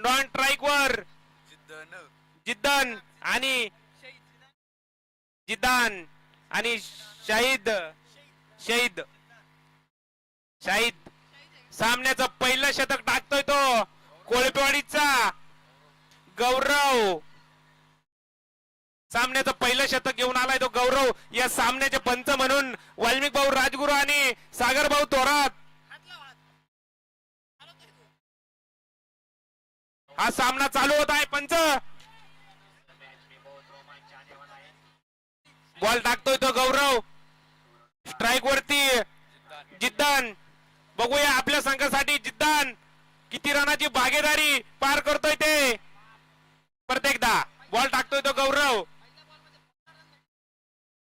Non strike वर. जिद्दन. आणि जिद्दान आणि शाहिद. शहीद. शाहिद. सामन्याचं पहिलं शतक टाकतोय तो. कोळपेवाडीचा. गौरव. सामन्याचं पहिलं शतक घेऊन आलाय तो गौरव. या सामन्याचे पंच म्हणून वाल्मिक भाऊ राजगुरू आणि सागर भाऊ थोरात. हा सामना चालू होत आहे पंच. बॉल टाकतोय तो गौरव. स्ट्राईक वरती. जिद्दान. बघूया आपल्या संघासाठी जिद्दान. किती रनाची भागीदारी पार करतोय ते. प्रत्येकदा बॉल टाकतोय तो गौरव.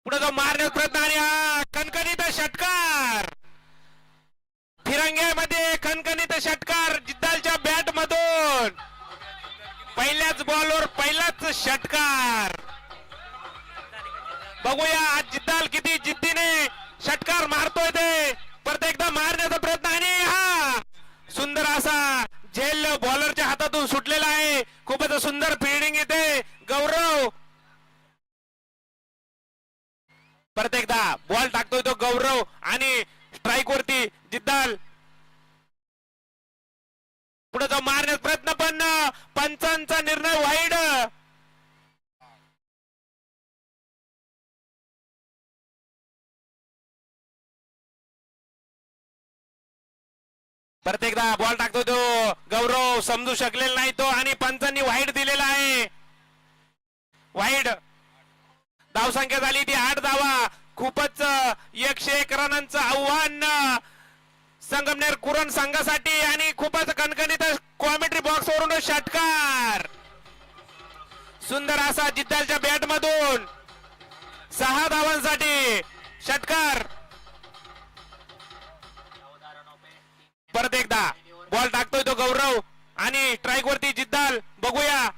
पुढे तो मारण्याचा प्रयत्न आणि हा कणकणीत षटकार. फिरंग्यामध्ये कणकणीत षटकार. पहिल्याच बॉलवर पहिलाच षटकार. बघूया आज जिद्दाल किती जिद्दीने षटकार मारतोय ते. परत एकदा मारण्याचा प्रयत्न आणि हा. सुंदर असा झेल बॉलरच्या हातातून सुटलेला आहे. खूपच सुंदर फिल्डिंग येते. गौरव. परत एकदा बॉल टाकतोय तो गौरव आणि स्ट्राईक वरती जिद्दाल. पुढे जाऊन मारण्याचा प्रयत्न पण पंचांचा निर्णय वाईड. परत एकदा बॉल टाकतो तो. गौरव समजू शकलेला नाही तो आणि पंचांनी वाईट दिलेला आहे. वाईट धावसंख्या झाली ती आठ धावा. खूपच एकशे एक रनांचं आव्हान संगमनेर कुरण संघासाठी आणि खूपच कणकणीत कॉमेंट्री बॉक्स वरून षटकार. सुंदर असा जिद्दालच्या बॅट मधून सहा धावांसाठी षटकार. परत एकदा बॉल टाकतोय तो गौरव आणि स्ट्राईक वरती जिद्दाल. बघूया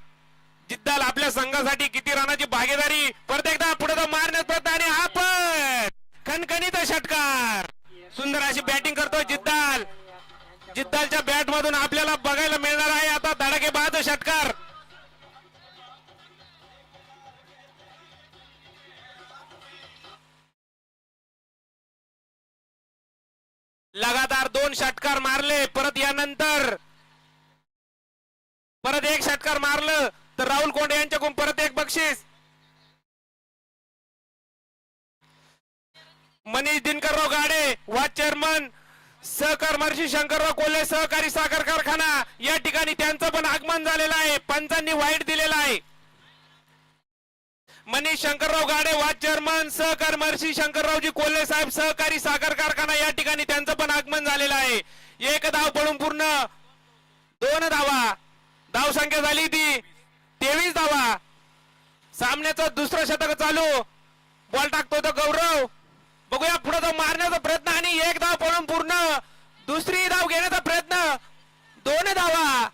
जिद्दाल आपल्या संघासाठी किती रनाची भागीदारी. परत एकदा पुढे तो मारण्यात प्रयत्न आणि हा पण खणखणीत षटकार. सुंदर अशी बॅटिंग करतोय जिद्दाल. जिद्दालच्या बॅट मधून आपल्याला बघायला मिळणार आहे. आता धडाकेबाज षटकार लगातार दोन षटकार मारले. परत यानंतर. परत एक षटकार मारलं. तर राहुल कोंडे यांच्याकडून परत एक बक्षीस. मनीष दिनकरराव गाडे वा चेअरमन सहकार महर्षी शंकरराव कोल्हे सहकारी साखर कारखाना या ठिकाणी त्यांचं पण आगमन झालेलं आहे. पंचांनी वाईट दिलेलं आहे. मनीष शंकरराव गाडे वा चेअरमन सहकार महर्षी शंकररावजी कोल्हे साहेब सहकारी साखर कारखाना या ठिकाणी त्यांचं पण आगमन झालेलं आहे. एक धाव पडून पूर्ण दोन धावा. धाव संख्या झाली ती तेवीस धावा. सामन्याचं दुसरं शतक चालू. बॉल टाकतो तो गौरव. बघूया पुढे मारण्याचा प्रयत्न आणि एक धाव पडून पूर्ण दुसरी धाव घेण्याचा प्रयत्न. दोन धावा.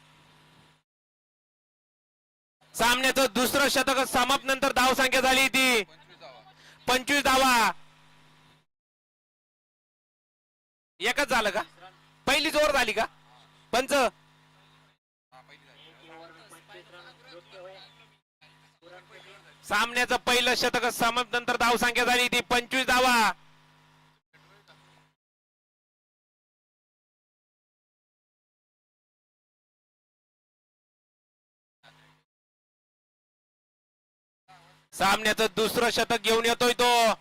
सामन्याचं दुसरं शतक समाप्त नंतर धाव संख्या झाली ती. पंचवीस धावा. एकच झालं का? पहिली जोर झाली का? पंच. सामन्याचं पहिलं शतक समाप्त नंतर धाव संख्या झाली ती. पंचवीस धावा. सामन्याचं दुसरं शतक घेऊन येतोय तो.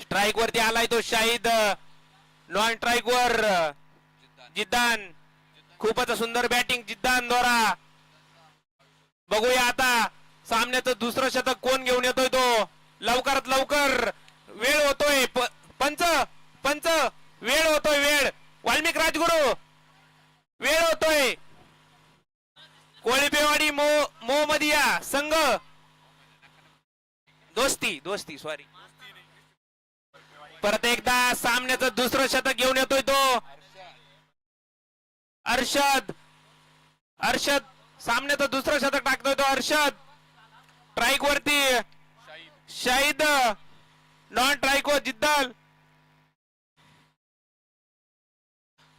स्ट्राईक वरती आलाय तो शाहिद. नॉन स्ट्राईक वर जिद्दान. खूपच सुंदर बॅटिंग जिद्दान द्वारा. बघूया आता सामन्याचं दुसरं शतक कोण घेऊन येतोय तो. लवकरात लवकर वेळ होतोय. प- पंच पंच. वेळ होतोय वेळ. वाल्मिक राजगुरू वेळ होतोय. कोळपेवाडी मो मोहम्मदिया संघ. दोस्ती दोस्ती सॉरी परत एकदा सामन्याचं दुसरं शतक घेऊन येतोय तो. अर्षद अर्षद. सामन्याचं दुसरं शतक टाकतोय तो अर्षद. स्ट्राईक वरती. शाहिद. नॉन ट्रायको जिद्दल.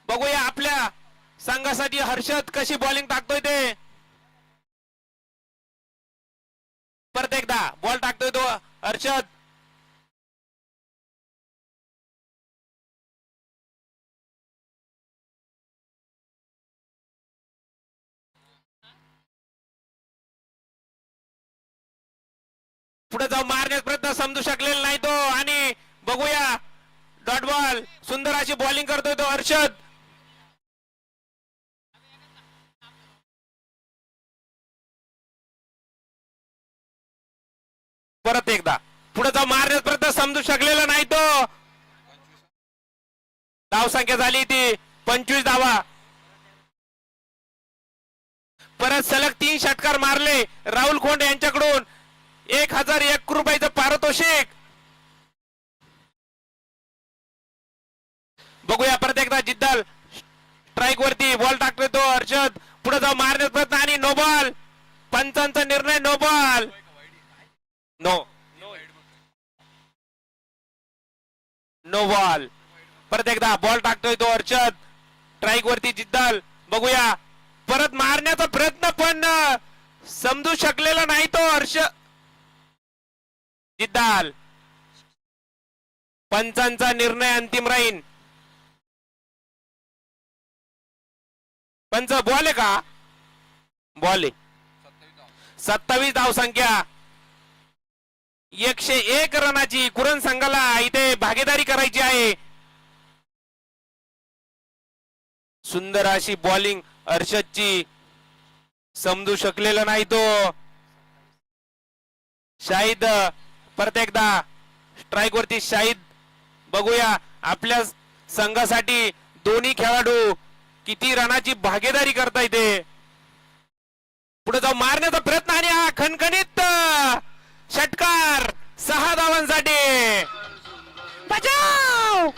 बघूया आपल्या संघासाठी हर्षद कशी बॉलिंग टाकतोय ते. परत एकदा बॉल टाकतोय तो हर्षद. पुढे जाऊन मारण्याचा प्रयत्न समजू शकलेला नाही तो. आणि बघूया. Dot ball. सुंदर अशी बॉलिंग करतोय तो हर्षद. परत एकदा. पुढे जाऊ मारण्यापर्यंत समजू शकलेला नाही तो. धाव संख्या झाली ती. पंचवीस धावा. परत सलग तीन षटकार मारले. राहुल खोंड यांच्याकडून एक हजार एक रुपयाचं पारितोषिक. बघूया परत एकदा जिद्दल. स्ट्राईक वरती बॉल टाकतो तो हर्षद पुढे जाऊ मारण्याचा प्रयत्न आणि नोबॉल पंचांचा निर्णय नोबॉल नो नो बॉल परत एकदा बॉल टाकतोय तो अर्चद ट्राईक वरती जिद्दल. बघूया. परत मारण्याचा प्रयत्न पण समजू शकलेला नाही तो हर्ष जिद्दाल. पंचांचा निर्णय अंतिम राहीन पंच बॉल आहे का? बॉल आहे. सत्तावीस धाव संख्या. एकशे एक रनाची कुरण संघाला इथे भागीदारी करायची आहे. सुंदर अशी बॉलिंग हर्षदची समजू शकलेला नाही तो. शाहिद परत एकदा स्ट्राईक वरती शाहिद बघूया आपल्या संघासाठी दोन्ही खेळाडू किती रनाची भागीदारी करता येते पुढे जाऊ मारण्याचा प्रयत्न आणि हा खणखणीत षटकार सहा धावांसाठी. बचाव!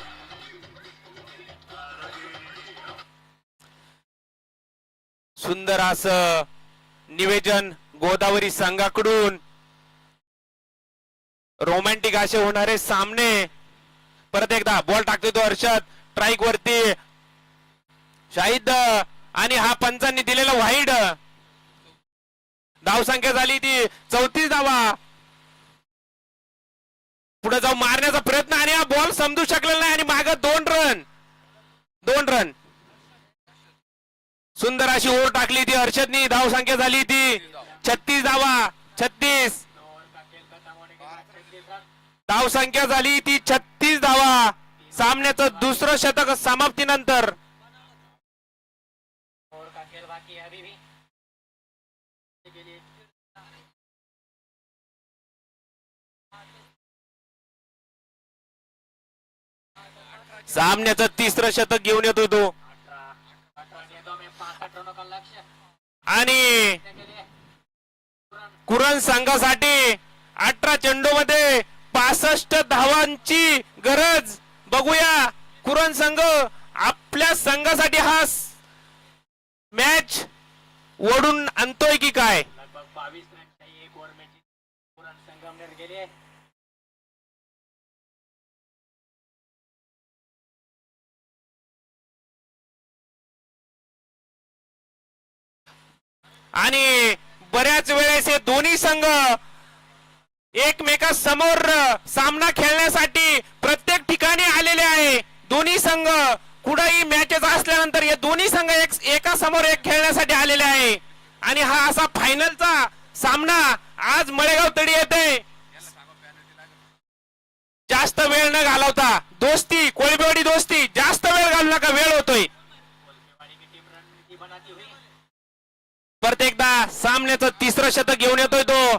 सुंदर असं निवेदन गोदावरी संघाकडून. रोमॅन्टिक असे होणारे सामने. परत एकदा बॉल टाकतो तो हर्षद. ट्राईक वरती. शाहिद आणि हा पंचांनी दिलेला वाईड धाव संख्या झाली ती चौतीस धावा. पुढे जाऊन मारण्याचा प्रयत्न आणि हा बॉल समजू शकलेला नाही आणि माग दोन रन दोन रन सुंदर अशी ओर टाकली ती हर्षदनी. धाव संख्या झाली ती. छत्तीस धावा. छत्तीस. धाव संख्या झाली ती. छत्तीस धावा. सामन्याचं दुसरं शतक समाप्तीनंतर. सामन्याचं तिसरं शतक घेऊन येत तो. आणि कुरण संघासाठी अठरा चेंडू मध्ये पासष्ट धावांची गरज. बघूया कुरण संघ आपल्या संघासाठी हा मॅच ओढून आणतोय की काय? लगभग बाईस आणि बऱ्याच वेळेस हे दोन्ही संघ एकमेका समोर सामना खेळण्यासाठी प्रत्येक ठिकाणी आलेले आहे. दोन्ही संघ कुठेही मॅचेस असल्यानंतर हे दोन्ही संघ एक एका समोर एक खेळण्यासाठी आलेले आहे. आणि हा असा फायनलचा सामना आज मळेगाव तडी येते जास्त वेळ न घालवता दोस्ती कोळबेवाडी दोस्ती जास्त वेळ घालू नका वेळ होतोय. परत एकदा सामन्याचं तिसरं शतक घेऊन येतोय तो.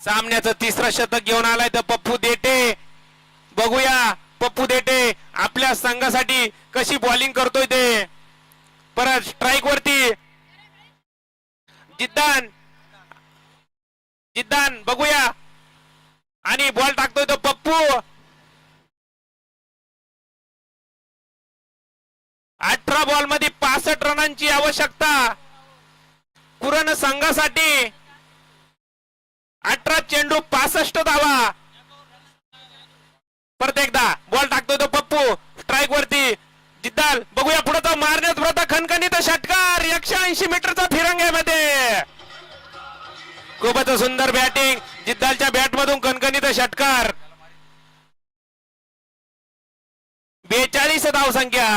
सामन्याचं तिसरं शतक घेऊन आलाय तर पप्पू देटे. बघूया. पप्पू देटे आपल्या संघासाठी कशी बॉलिंग करतोय ते. परत स्ट्राईक वरती. जिद्दान. जिद्दान बघूया. आणि बॉल टाकतोय तो पप्पू. अठरा बॉलमध्ये पासष्ट रनांची आवश्यकता. कुरण संघासाठी. अठरा चेंडू पासष्ट धावा. परत एकदा बॉल टाकतोय तो पप्पू. स्ट्राईक वरती. जिद्दाल. बघूया पुढे तो मारण्यात व्रत खणखणीत षटकार. एकशे ऐंशी मीटरचा फिरंग्यामध्ये खूपच सुंदर बॅटिंग जिद्दालच्या बॅट मधून कणकणीत षटकार. बेचाळीस धाव संख्या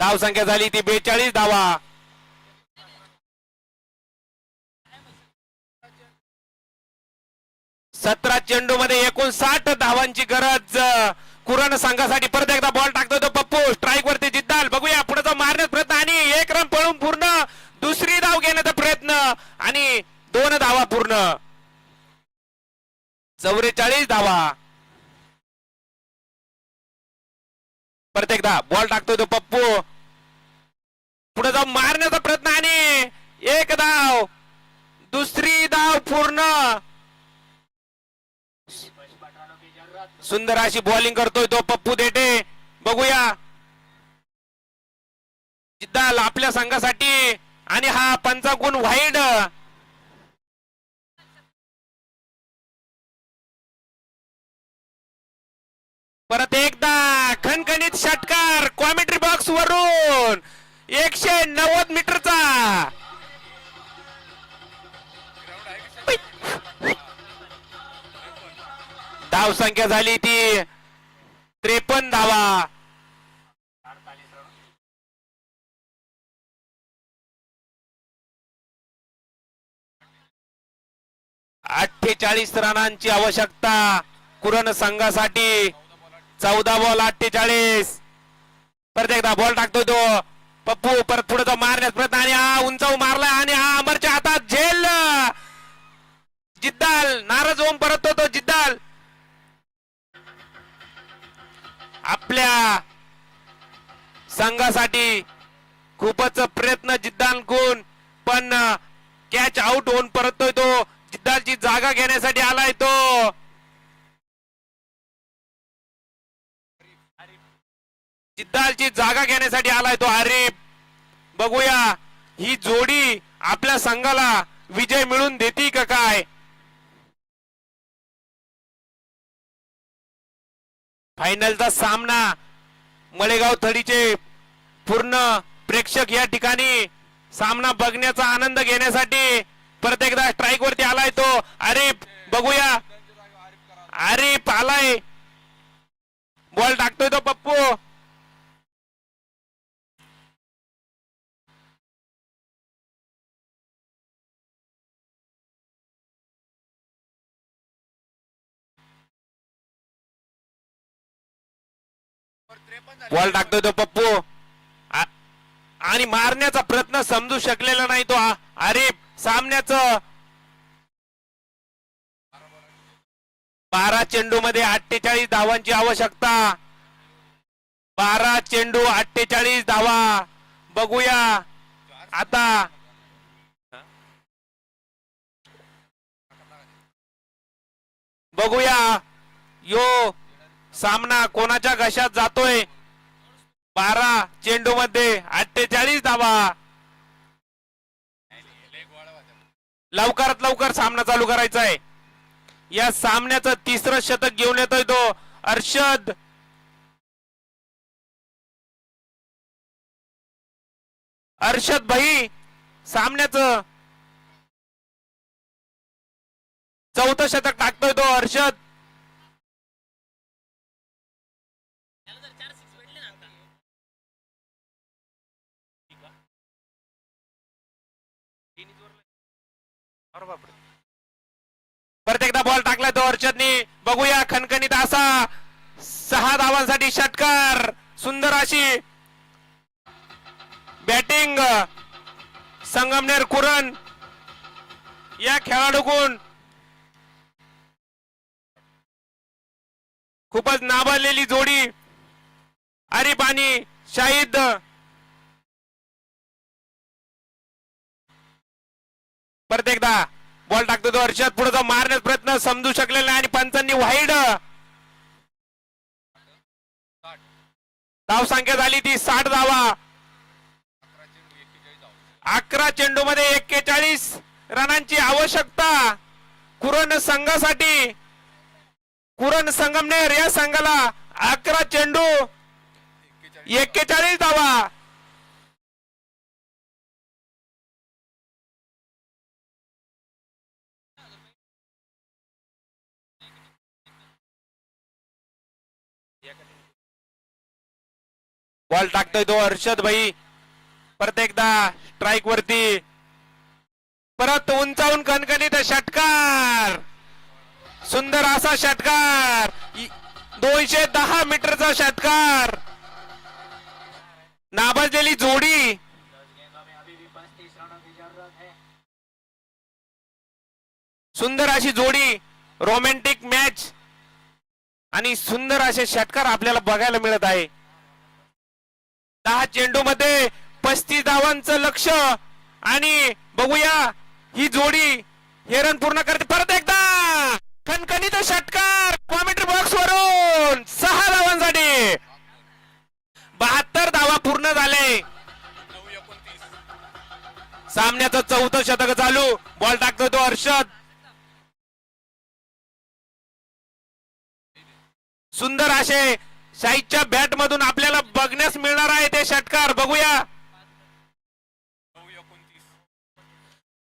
धाव संख्या झाली ती बेचाळीस धावा. सतरा चेंडू मध्ये एकूण साठ धावांची गरज. कुरण संघासाठी परत एकदा बॉल टाकतो तो पप्पू. स्ट्राईक वरती जिद्दाल. बघूया पुढे मारण्याचा प्रयत्न आणि एक रन पळून पूर्ण. दुसरी धाव घेण्याचा प्रयत्न आणि दोन धावा पूर्ण. चौवेचाळीस धावा. परत एकदा बॉल टाकतोय तो पप्पू. पुढे जाऊन मारण्याचा प्रयत्न आणि एक धाव. दुसरी धाव पूर्ण पचपन रनों की जरूरत सुंदर अशी बॉलिंग करतोय तो पप्पू देटे. बघूया. जिद्दाल आपल्या संघासाठी. आणि हा पंचा गुण वाईड परत एकदा खणखणीत षटकार. कॉमेंट्री बॉक्स वरून एकशे नव्वद मीटरचा धाव संख्या झाली ती. त्रेपन्न धावा अठ्ठेचाळीस रनांची आवश्यकता कुरण संघासाठी. चौदा बॉल अठ्ठेचाळीस. परत एकदा बॉल टाकतोय तो. पप्पू परत थोडस मारण्यास प्रयत्न आणि हा उंचाऊ मारला आणि हा अमरच्या हातात झेल. जिद्दाल. नाराज होऊन परत तो आपल्या संघासाठी खूपच प्रयत्न जिद्दांकून पण कॅच आउट होऊन परततोय तो. जिद्दालची जागा घेण्यासाठी आलाय तो. जिद्दालची जागा घेण्यासाठी आलाय तो आरिफ. बघूया ही जोडी आपल्या संघाला विजय मिळून देते का काय? फायनलचा सामना मळेगाव थडीचे पूर्ण प्रेक्षक या ठिकाणी सामना बघण्याचा आनंद घेण्यासाठी परत एकदा स्ट्राईक वरती आलाय तो. आरिफ बघूया. आरिफ आलाय. बॉल टाकतोय तो पप्पू. बॉल टाकतोय तो पप्पू. आणि मारण्याचा प्रयत्न समजू शकलेला नाही तो अरे सामन्याच. बारा चेंडू मध्ये अठ्ठेचाळीस धावांची आवश्यकता. बारा चेंडू अठ्ठेचाळीस धावा. बघूया. आता. बघूया. यो. सामना कोणाच्या घशात जातोय? बारा चेंडू मध्ये अठ्ठेचाळीस धावा. लवकरात लवकर सामना चालू करायचा आहे. या सामन्याचं तिसरं शतक घेऊन येतोय तो अर्षद. अर्षद भाई सामन्याचं चौथं शतक टाकतोय तो अर्षद. परत एकदा बॉल टाकला तो अर्षदनी बघूया खणखणीत असा सहा धावांसाठी षटकार. सुंदर अशी बॅटिंग संगमनेर कुरण या खेळाडूकडून खूपच नाबारलेली जोडी. अरिबानी शाहिद परत एकदा. बॉल टाकतो तो हर्षद पुढे जाऊन मारण्याचा प्रयत्न समजू शकलेला नाही आणि पंचांनी वाईड धाव संख्या झाली ती साठ धावा. अकरा चेंडू मध्ये एक्केचाळीस रनांची आवश्यकता. कुरण संघासाठी. कुरण संगमनेर या संघाला अकरा चेंडू. एक्केचाळीस धावा. बॉल टाकतोय तो हर्षद भाई. परत एकदा स्ट्राईक वरती. परत उंचावून कणकणीत षटकार. सुंदर असा षटकार. दोनशे दहा मीटरचा षटकार. नाबाजलेली जोडी. सुंदर अशी जोडी. Romantic match. आणि सुंदर असे षटकार आपल्याला बघायला मिळत आहे. दहा चेंडू मध्ये पस्तीस धावांचं लक्ष. आणि बघूया ही जोडी हेरन पूर्ण करते. परत एकदा! खणखणीत षटकार कॉमेंट्री बॉक्स वरून सहा धावांसाठी. बहात्तर धावा पूर्ण झाले. सामन्याचं चौथं शतक चालू. बॉल टाकतो तो हर्षद. सुंदर असे शाहीच्या बॅट मधून आपल्याला बघण्यास मिळणार आहे ते षटकार. बघूया.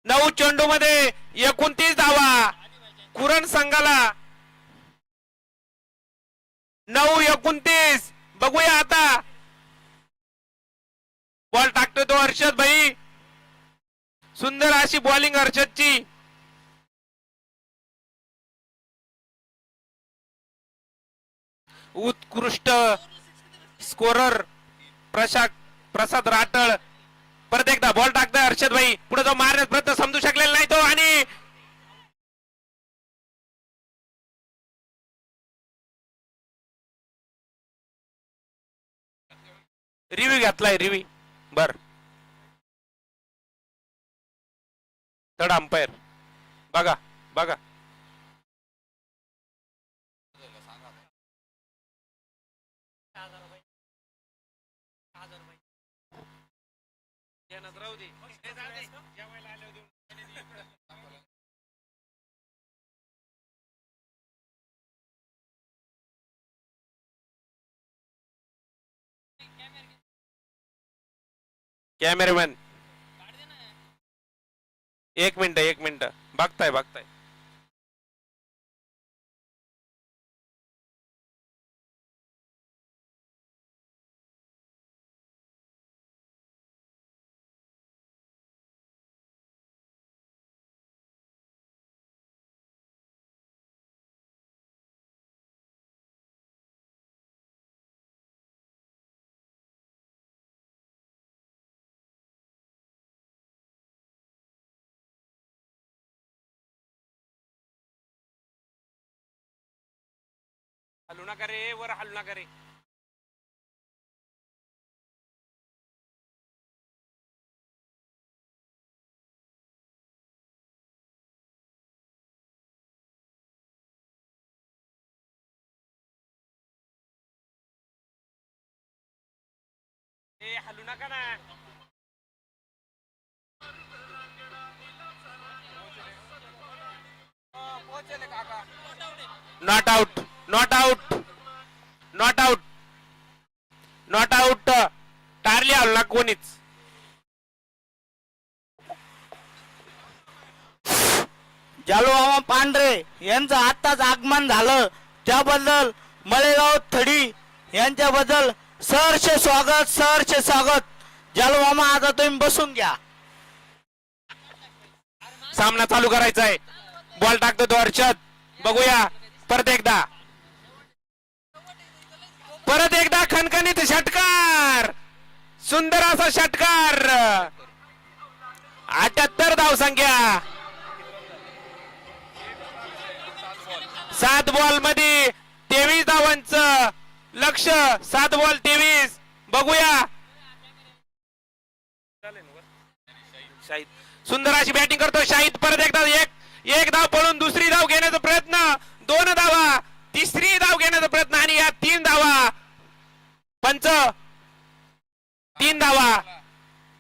नऊ चेंडू मध्ये एकोणतीस धावा. कुरण संघाला. नऊ एकोणतीस. बघूया आता. बॉल टाकतो तो हर्षद भाई. सुंदर अशी बॉलिंग हर्षदची. उत्कृष्ट स्कोरर प्रशाक प्रसाद राठळ. परत एकदा बॉल टाकताय हर्षद भाई पुढे जाऊन मारण्याचा प्रयत्न समजू शकलेला नाही तो आणि रिव्ह्यू घेतलाय रिव्ह्यू बर. Third umpire. बघा बघा. कॅमेरामॅन. एक मिनिट एक मिनिट. बघताय बघताय. हलू नका रे वर हलू नका रे. ए हलू नका ना. Not out. Not out not out not out टारली ना कोणीच? जालूमामा पांढरे यांचं आत्ताच आगमन झालं. त्याबद्दल मळेगाव थडी यांच्याबद्दल सहर्ष स्वागत सहर्ष स्वागत. जालूमामा आता तुम्ही बसून घ्या. सामना चालू करायचा आहे बॉल टाकतो तो हर्षद. बघूया. परत एकदा. परत एकदा खणखणीत षटकार. सुंदर असा षटकार. अठ्याहत्तर धाव संख्या. सात बॉलमध्ये तेवीस धावांचं लक्ष. सात बॉल तेवीस. बघूया. सुंदर अशी बॅटिंग करतो. शाहिद परत एकदा एक एक धाव पळून दुसरी धाव घेण्याचा प्रयत्न. दोन धावा. तिसरी धाव घेण्याचा प्रयत्न आणि या तीन धावा. पंच. तीन धावा.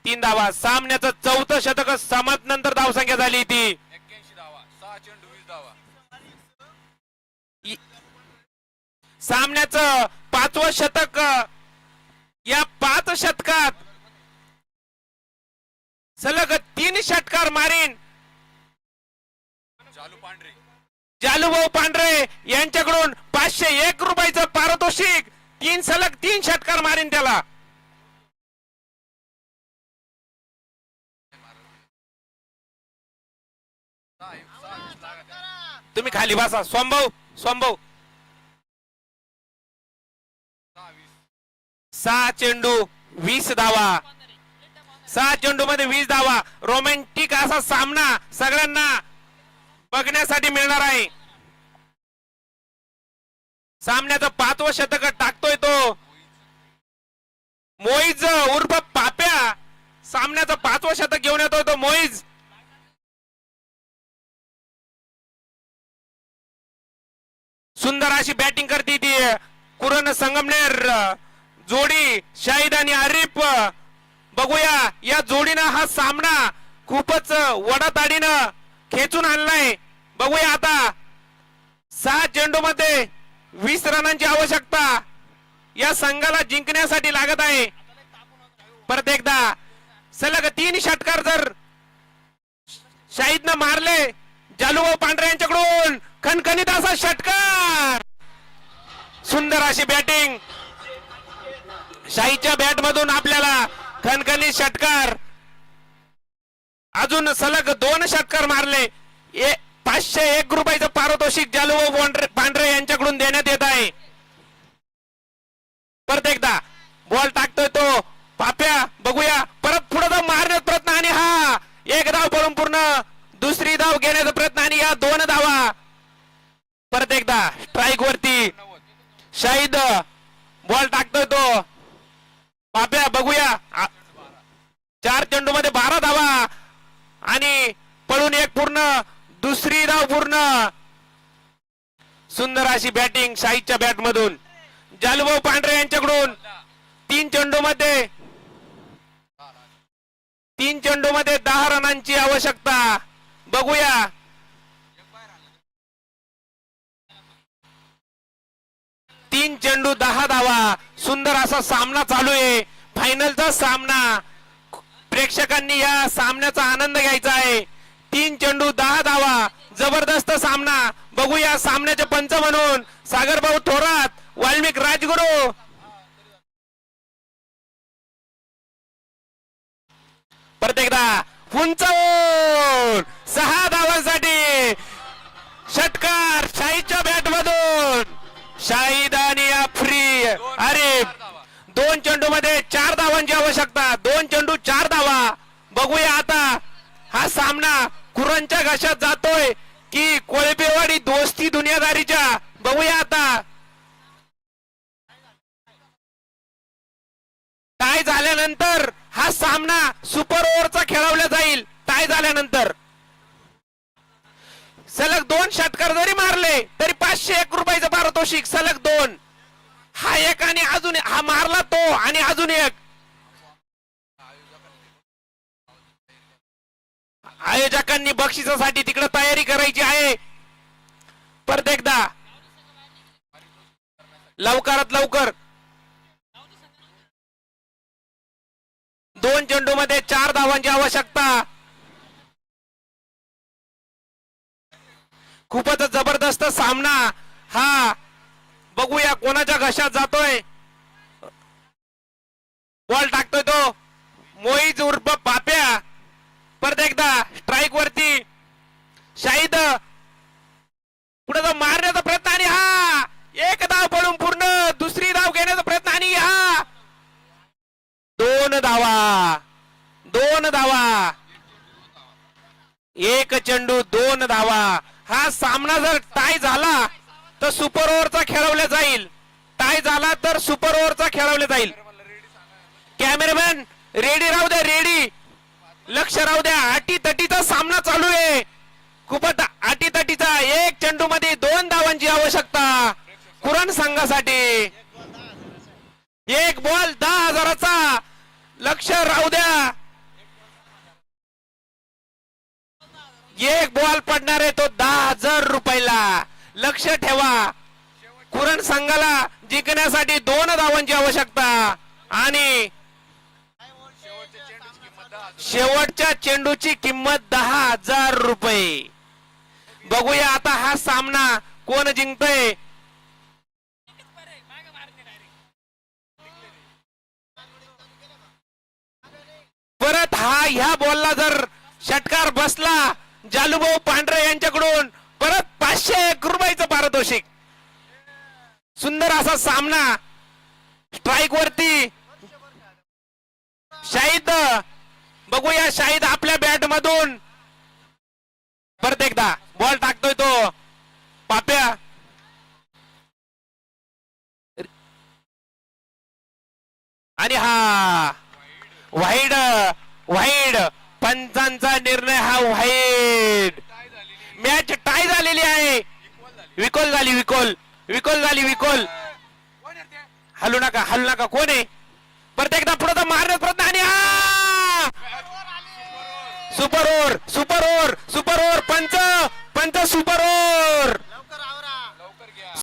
तीन धावा. सामन्याचं चौथं शतक समाप्त नंतर धावसंख्या झाली ती सामन्याचं पाचवं शतक या पाच शतकात सलग तीन षटकार मारीन. जालूभाऊ पांढरे यांच्याकडून पाचशे एक रुपयाचं पारितोषिक तीन सलग तीन षटकार मारीन त्याला. तुम्ही खाली बसा. सोमभाऊ सोमभाऊ सहा सहा चेंडू वीस धावा. सहा चेंडू मध्ये वीस धावा. रोमॅन्टिक असा सामना सगळ्यांना बघण्यासाठी मिळणार आहे. सामन्याचं पाचवं शतक टाकतोय तो. मोईज उर्फ पाप्या सामन्याचं पाचवं शतक घेऊन येतोय तो मोईज. सुंदर अशी बॅटिंग करते ती कुरण संगमनेर. जोडी शाहिद आणि आरिफ. बघूया या जोडीनं हा सामना खूपच वडाताडीनं खेचून आणलाय. बघूया आता सहा चेंडू मध्ये वीस रनांची आवश्यकता या संघाला जिंकण्यासाठी लागत आहे. परत एकदा सलग तीन षटकार जर शाहीदनं मारले जालूभाऊ पांढरे यांच्याकडून खणखणीत असा षटकार. सुंदर अशी बॅटिंग शाहीच्या बॅट मधून आपल्याला खणखणीत षटकार. अजून सलग दोन षटकार मारले. पाचशे एक रुपयाचं पारितोषिक जालूभाऊ पांढरे पांढरे यांच्याकडून देण्यात येत आहे. परत एकदा बॉल टाकतोय तो. पाप्या बघूया. परत पुढे जाऊन मारण्याचा प्रयत्न आणि हा एक धाव पळून पूर्ण. दुसरी धाव घेण्याचा प्रयत्न आणि या दोन धावा. परत एकदा स्ट्राईक वरती. शाहिद बॉल टाकतोय तो. पाप्या बघूया. चार चेंडू मध्ये बारा धावा. आणि दुसरी पूर्ण. सुंदर अशी बॅटिंग शाहीदच्या बॅट मधून. जालुभाऊ पांढरे यांच्याकडून. तीन चेंडू मध्ये तीन चेंडू मध्ये दहा रनांची आवश्यकता. बघूया. तीन चेंडू दहा धावा. सुंदर असा सामना चालू आहे. फायनलचा सामना. प्रेक्षकांनी या सामन्याचा आनंद घ्यायचा आहे. तीन चेंडू दहा धावा जबरदस्त सामना. बघूया सामन्याचे पंच म्हणून सागरभाऊ थोरात वाल्मिक राजगुरू. परत एकदा उंचावून सहा धावांसाठी षटकार शाहीच्या बॅट मधून शाहिद आणि आफ्री अरे दोन चेंडू मध्ये चार धावांची आवश्यकता दोन चेंडू चार धावा. बघूया आता हा सामना कुरांच्या घशात जातोय की कोळपेवाडी दोस्ती दुनियादारीच्या. बघूया आता. टाय झाल्यानंतर हा सामना सुपर ओव्हरचा खेळवला जाईल. टाय झाल्यानंतर. सलग दोन षटकार जरी मारले तरी पाचशे एक रुपयाचं पारितोषिक सलग दोन. हा एक आणि अजून हा मारला तो आणि अजून एक. आयोजकांनी बक्षिसासाठी तिकडे तयारी करायची आहे. परत एकदा लवकरात लवकर. दोन चेंडू मध्ये चार धावांची आवश्यकता. खूपच जबरदस्त सामना हा. बघूया कोणाच्या घशात जातोय. बॉल टाकतोय तो. मोईज उर्फ पाप्या. परत एकदा स्ट्राईक वरती. शाहिद पुढे जाऊन मारण्याचा प्रयत्न आणि हा एक धाव पडून पूर्ण दुसरी धाव घेण्याचा प्रयत्न आणि हा. दोन धावा दोन धावा. एक चेंडू दोन धावा. हा सामना जर टाय झाला तर सुपर ओव्हरचा खेळवला जाईल. टाय झाला तर सुपर ओव्हरचा खेळवला जाईल. कॅमेरामॅन रेडी राहू द्या रेडी लक्ष राहू द्या. अटी तटीचा सामना चालू आहे. खूपच अटी तटीचा एक चेंडू मध्ये दोन धावांची आवश्यकता. कुरण संघासाठी. एक बॉल दहा हजाराचा. लक्ष राहू द्या. एक बॉल पडणार आहे तो दहा हजार रुपयाला. लक्ष ठेवा. कुरण संघाला जिंकण्यासाठी दोन धावांची आवश्यकता. आणि शेवटच्या चेंडूची किंमत दहा हजार रुपये. बघूया आता हा सामना कोण जिंकतोय. परत हा ह्या बॉलला जर षटकार बसला जालूभाऊ पांढरे यांच्याकडून परत पाचशे एक रुपयाचं पारितोषिक. सुंदर असा सामना. स्ट्राईक वरती. शाहिद बघूया शाहिद आपल्या बॅट मधून. परत एकदा बॉल टाकतोय तो. पाप्या. आणि हा वाईड वाईड पंचांचा निर्णय हा वाईड मॅच टाय झालेली आहे. विकोल झाली विकोल. विकोल झाली विकोल. हलू नका हलू नका. कोण आहे? परत एकदा पुढे मारण्याचा प्रयत्न आणि हा! Super over super over super over punch punch super over.